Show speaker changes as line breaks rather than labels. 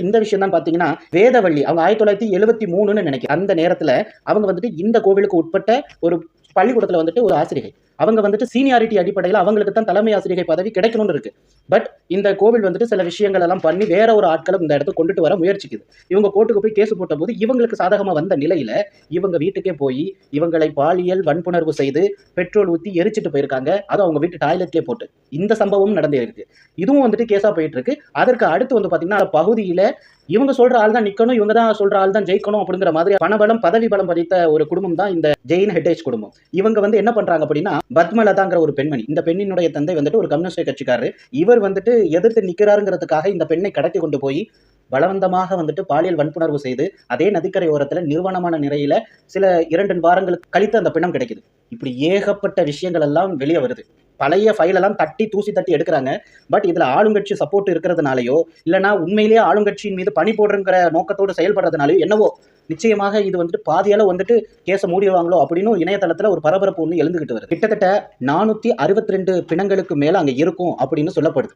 இந்த விஷயம் தான் பாத்தீங்கன்னா வேதவள்ளி. அவங்க ஆயிரத்தி தொள்ளாயிரத்தி எழுபத்தி மூணுன்னு நினைக்கிறேன். அந்த நேரத்துல அவங்க வந்துட்டு இந்த கோவிலுக்கு உட்பட்ட ஒரு பள்ளிக்கூடத்துல வந்துட்டு ஒரு ஆசிரியை அவங்க வந்துட்டு சீனியாரிட்டி அடிப்படையில் அவங்களுக்கு தான் தலைமை ஆசிரியர் பதவி கிடைக்கணும்னு இருக்கு. பட் இந்த கோவில் வந்துட்டு சில விஷயங்கள் எல்லாம் பண்ணி வேற ஒரு ஆட்களை இந்த இடத்துக்கு கொண்டுட்டு வர முயற்சிக்குது. இவங்க கோர்ட்டுக்கு போய் கேஸ் போட்ட போது இவங்களுக்கு சாதகமாக வந்த நிலையில இவங்க வீட்டுக்கே போய் இவங்களை பாலியல் வன்புணர்வு செய்து பெட்ரோல் ஊத்தி எரிச்சிட்டு போயிருக்காங்க. அதுவும் அவங்க வீட்டு டாய்லெட்லேயே போட்டு. இந்த சம்பவமும் நடந்திருக்கு இதுவும் வந்துட்டு கேஸா போயிட்டு இருக்கு. அதற்கு அடுத்து வந்து பாத்தீங்கன்னா பகுதியில் பகுதியில இவங்க சொல்ற ஆள் தான் நிக்கணும் இவங்க தான் சொல்ற ஆள் தான் ஜெயிக்கணும் அப்படிங்கிற மாதிரி பணபலம் பதவி பலம் படித்த ஒரு குடும்பம் தான் இந்த ஜெயின் ஹெட்டேஜ் குடும்பம். இவங்க வந்து என்ன பண்றாங்க அப்படின்னா பத்மலதாங்கிற ஒரு பெண்மணி. இந்த பெண்ணினுடைய தந்தை வந்துட்டு ஒரு கம்யூனிஸ்ட் கட்சிக்காரர். இவர் வந்துட்டு எதிர்த்து நிக்கிறாருங்கிறதுக்காக இந்த பெண்ணை கடத்தி கொண்டு போய் பலவந்தமாக வந்துட்டு பாலியல் வன்புணர்வு செய்து அதே நதிக்கரை ஓரத்தில் நிறுவனமான நிறையில சில இரண்டு வாரங்களுக்கு கழித்து அந்த பிணம் கிடைக்குது. இப்படி ஏகப்பட்ட விஷயங்கள் எல்லாம் வெளியே வருது. பழைய ஃபைலெல்லாம் தட்டி தூசி தட்டி எடுக்கிறாங்க. பட் இதில் ஆளுங்கட்சி சப்போர்ட் இருக்கிறதுனாலயோ இல்லைன்னா உண்மையிலேயே ஆளுங்கட்சியின் மீது பணி போடுறங்கிற நோக்கத்தோடு செயல்படுறதுனாலையோ என்னவோ நிச்சயமாக இது வந்துட்டு பாதியால் வந்துட்டு கேஸை மூடிடுவாங்களோ அப்படின்னு இணையதளத்தில் ஒரு பரபரப்பு ஒன்று எழுந்துகிட்டு வருது. கிட்டத்தட்ட நானூற்றி அறுபத்தி ரெண்டு பிணங்களுக்கு மேலே அங்கே இருக்கும் அப்படின்னு சொல்லப்படுது.